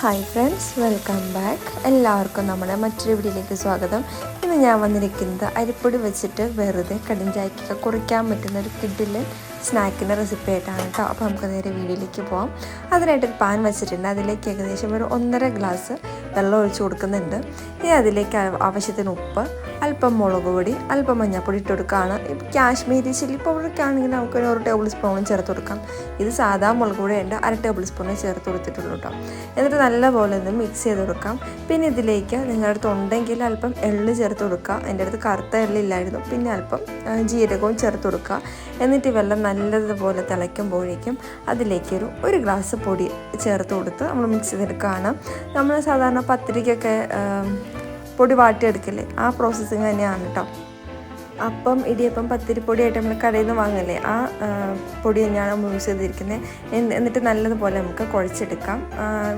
Hi friends welcome back എല്ലാവർക്കും നമ്മുടെ മറ്റൊരു വീഡിയോയിലേക്ക് സ്വാഗതം. ഇന്ന് ഞാൻ വന്നിരിക്കുന്നത് അരിപ്പൊടി വെച്ചിട്ട് വെറുതെ കടിഞ്ചാക്കിയൊക്കെ കുറിക്കാൻ പറ്റുന്ന ഒരു കിഡിലെ സ്നാക്കിന്റെ റെസിപ്പി ആയിട്ടാണ് കേട്ടോ. അപ്പോൾ നമുക്ക് നേരെ വീഡിയോയിലേക്ക് പോകാം അതിനായിട്ട് ഒരു പാൻ വെച്ചിട്ടുണ്ട്. അതിലേക്ക് ഏകദേശം ഒരു ഒന്നര ഗ്ലാസ് വെള്ളം ഒഴിച്ച് കൊടുക്കുന്നുണ്ട്. ഇനി അതിലേക്ക് ആവശ്യത്തിന് ഉപ്പ് അല്പം മുളക് പൊടി അല്പം മഞ്ഞൾപ്പൊടി ഇട്ട് കൊടുക്കുകയാണ് ഇപ്പോൾ കാശ്മീരി ചില്ലി പൗഡറൊക്കെ ആണെങ്കിൽ നമുക്ക് ഒരു ടേബിൾ സ്പൂണും ചേർത്ത് കൊടുക്കാം. ഇത് സാധാ മുളക് പൊടി ഉണ്ട് അര ടേബിൾ സ്പൂൺ ചേർത്ത് കൊടുത്തിട്ടുള്ളൂ കേട്ടോ എന്നിട്ട് നല്ലപോലെ ഒന്ന് മിക്സ് ചെയ്ത് കൊടുക്കാം. പിന്നെ ഇതിലേക്ക് നിങ്ങളുടെ അടുത്ത് ഉണ്ടെങ്കിൽ അല്പം എള്ള് ചേർത്ത് കൊടുക്കുക. എന്റെ അടുത്ത് കറുത്ത എള്ളില്ലായിരുന്നു പിന്നെ അല്പം ജീരകവും ചേർത്ത് കൊടുക്കുക. എന്നിട്ട് വെള്ളം നല്ലതുപോലെ തിളയ്ക്കുമ്പോഴേക്കും അതിലേക്കൊരു ഒരു ഗ്ലാസ് പൊടി ചേർത്ത് കൊടുത്ത് നമ്മൾ മിക്സ് ചെയ്തെടുക്കുകയാണ്. നമ്മൾ സാധാരണ പത്തിരിക്കൊക്കെ പൊടി വാട്ടിയെടുക്കില്ലേ ആ പ്രോസസ്സിങ് തന്നെയാണ് കേട്ടോ അപ്പം ഇടിയപ്പം പത്തിരിപ്പൊടിയായിട്ട് നമ്മൾ കടയിൽ നിന്ന് വാങ്ങല്ലേ ആ പൊടി തന്നെയാണ് നമ്മൾ യൂസ് ചെയ്തിരിക്കുന്നത് എന്നിട്ട് നല്ലതുപോലെ നമുക്ക് കുഴച്ചെടുക്കാം.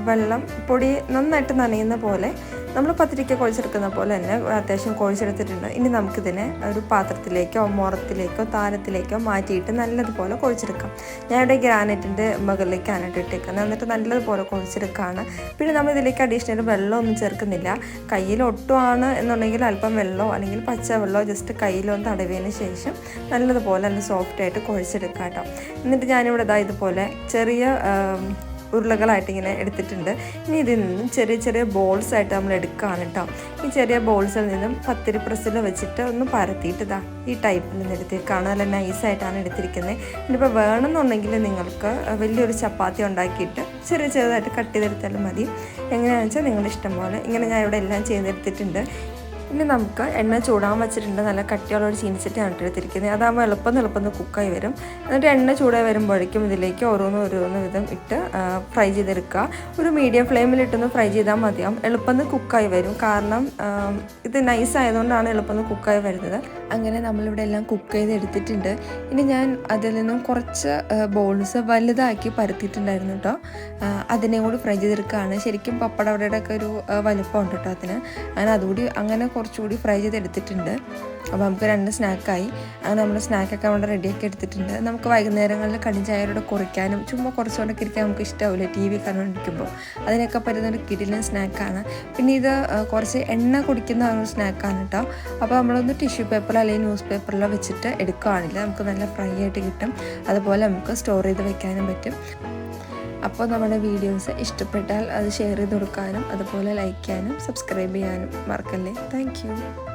വെള്ളം പൊടി നന്നായിട്ട് നനയുന്ന പോലെ നമ്മൾ പത്തിരിക്ക കുഴച്ചെടുക്കുന്ന പോലെ തന്നെ അത്യാവശ്യം കുഴച്ചെടുത്തിട്ടുണ്ട്. ഇനി നമുക്കിതിനെ ഒരു പാത്രത്തിലേക്കോ മുറത്തിലേക്കോ താരത്തിലേക്കോ മാറ്റിയിട്ട് നല്ലതുപോലെ കുഴച്ചെടുക്കാം. ഞാൻ ഇവിടെ ഗ്രാനൈറ്റിന്റെ മുകളിലേക്കാണ് ഇട്ടേക്കുന്നത്. എന്നിട്ട് നല്ലതുപോലെ കുഴച്ചെടുക്കുകയാണ്. പിന്നെ നമ്മൾ ഇതിലേക്ക് അഡീഷണൽ വെള്ളമൊന്നും ചേർക്കുന്നില്ല. കയ്യിൽ ഒട്ടുവാണ് എന്നുണ്ടെങ്കിൽ അല്പം വെള്ളമോ അല്ലെങ്കിൽ പച്ച വെള്ളമോ ജസ്റ്റ് കയ്യിലൊന്ന് തടവിയതിന് ശേഷം നല്ലതുപോലെ നല്ല സോഫ്റ്റായിട്ട് കുഴച്ചെടുക്കാം കേട്ടോ. എന്നിട്ട് ഞാനിവിടെ ഇതാ ഇതുപോലെ ചെറിയ ഉരുളകളായിട്ട് ഇങ്ങനെ എടുത്തിട്ടുണ്ട്. ഇനി ഇതിൽ നിന്നും ചെറിയ ചെറിയ ബോൾസ് ആയിട്ട് നമ്മൾ എടുക്കുകയാണ് കേട്ടോ. ഈ ചെറിയ ബോൾസിൽ നിന്നും പത്തിരി പ്രസ്സിൽ വെച്ചിട്ട് ഒന്ന് പരത്തിയിട്ട് ഇതാ ഈ ടൈപ്പിൽ നിന്ന് എടുത്തിരിക്കുകയാണ് നല്ല നൈസായിട്ടാണ് എടുത്തിരിക്കുന്നത്. ഇനിയിപ്പോൾ വേണമെന്നുണ്ടെങ്കിൽ നിങ്ങൾക്ക് വലിയൊരു ചപ്പാത്തി ഉണ്ടാക്കിയിട്ട് ചെറിയ ചെറുതായിട്ട് കട്ട് ചെയ്തെടുത്താലും മതി. എങ്ങനെയാണെന്ന് വെച്ചാൽ നിങ്ങളുടെ ഇഷ്ടം പോലെ. ഇങ്ങനെ ഞാൻ ഇവിടെ എല്ലാം ചെയ്തെടുത്തിട്ടുണ്ട്. ഇനി നമുക്ക് എണ്ണ ചൂടാൻ വെച്ചിട്ടുണ്ട്. നല്ല കട്ടിയുള്ള ഒരു ചീനിച്ചട്ടിയാണ് എടുത്തിരിക്കുന്നത്. അതാകുമ്പോൾ എളുപ്പം എളുപ്പം കുക്കായി വരും. എന്നിട്ട് എണ്ണ ചൂടായി വരുമ്പോഴേക്കും ഇതിലേക്ക് ഓരോന്ന് ഓരോന്ന് വിധം ഇട്ട് ഫ്രൈ ചെയ്തെടുക്കുക. ഒരു മീഡിയം ഫ്ലെയിമിലിട്ടൊന്ന് ഫ്രൈ ചെയ്താൽ മതിയാവും. എളുപ്പം കുക്കായി വരും. കാരണം ഇത് നൈസ് ആയതുകൊണ്ടാണ് എളുപ്പം കുക്കായി വരുന്നത്. അങ്ങനെ നമ്മളിവിടെ എല്ലാം കുക്ക് ചെയ്ത് എടുത്തിട്ടുണ്ട് ഇനി ഞാൻ അതിൽ നിന്നും കുറച്ച് ബോൾസ് വലുതാക്കി പരത്തിയിട്ടുണ്ടായിരുന്നു കേട്ടോ അതിനെ കൂടി ഫ്രൈ ചെയ്തെടുക്കുകയാണ്. ശരിക്കും പപ്പടവടയുടെ ഒക്കെ ഒരു വലുപ്പമുണ്ട് കേട്ടോ അതിന്. അങ്ങനെ അതുകൂടി അങ്ങനെ കുറച്ചുകൂടി ഫ്രൈ ചെയ്തെടുത്തിട്ടുണ്ട്. അപ്പോൾ നമുക്ക് രണ്ട് സ്നാക്കായി അങ്ങനെ നമ്മൾ സ്നാക്കൊക്കെ അവിടെ റെഡിയാക്കി എടുത്തിട്ടുണ്ട്. നമുക്ക് വൈകുന്നേരങ്ങളിൽ കടിഞ്ചായരോടെ കുറയ്ക്കാനും ചുമ്മാ കുറച്ചുകൊണ്ടൊക്കെ ഇരിക്കാൻ നമുക്ക് ഇഷ്ടമാവില്ല ടി വി കണ്ടുകൊണ്ടിരിക്കുമ്പോൾ അതിനൊക്കെ പറ്റുന്ന ഒരു കിടിലൻ സ്നാക്കാണ് പിന്നെ ഇത് കുറച്ച് എണ്ണ കുടിക്കുന്ന ഒരു സ്നാക്കാണ് കേട്ടോ അപ്പോൾ നമ്മളൊന്ന് ടിഷ്യൂ പേപ്പറിലോ അല്ലെങ്കിൽ ന്യൂസ് പേപ്പറിലോ വെച്ചിട്ട് എടുക്കുകയാണെങ്കിൽ നമുക്ക് നല്ല ഫ്രൈ ആയിട്ട് കിട്ടും. അതുപോലെ നമുക്ക് സ്റ്റോർ ചെയ്ത് വെക്കാനും പറ്റും. അപ്പോൾ നമ്മുടെ വീഡിയോസ് ഇഷ്ടപ്പെട്ടാൽ അത് ഷെയർ ചെയ്ത് കൊടുക്കാനും അതുപോലെ ലൈക്ക് ചെയ്യാനും സബ്സ്ക്രൈബ് ചെയ്യാനും മറക്കല്ലേ? താങ്ക്